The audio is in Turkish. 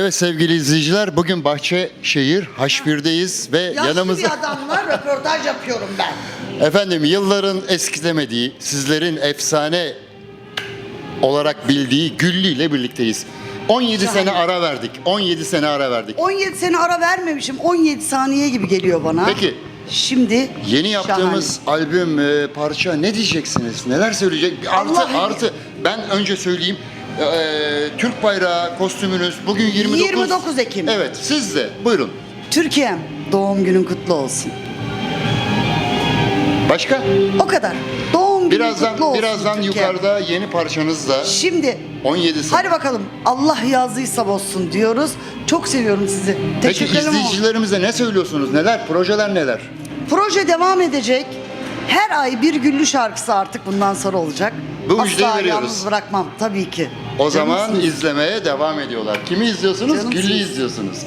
Evet sevgili izleyiciler bugün Bahçeşehir H1'deyiz ve Yaşlı yanımızda bir adamla röportaj yapıyorum ben. efendim yılların eskitemediği sizlerin efsane olarak bildiği Güllü ile birlikteyiz. 17 Şahane. sene ara verdik. 17 sene ara verdik. 17 sene ara vermemişim. 17 saniye gibi geliyor bana. Peki. Şimdi Yeni yaptığımız albüm e, parça ne diyeceksiniz? Neler söyleyecek? Artı Allah- artı ben önce söyleyeyim. E, Türk bayrağı kostümünüz bugün 29 29 Ekim. Evet siz de buyurun. Türkiye'm doğum günün kutlu olsun. Başka? O kadar. Doğum günün Birazdan kutlu olsun birazdan Türkiye'm. yukarıda yeni parçanız da Şimdi 17 sene. hadi bakalım Allah yazdıysa bozsun diyoruz. Çok seviyorum sizi. Peki Teşekkür ederim. ama izleyicilerimize ne söylüyorsunuz? Neler? Projeler neler? Proje devam edecek. Her ay bir güllü şarkısı artık bundan sonra olacak. Bu müjdeyi Asla veriyoruz. yalnız bırakmam tabii ki. O zaman Canımsınız. izlemeye devam ediyorlar. Kimi izliyorsunuz? Canımsınız. Güllü izliyorsunuz.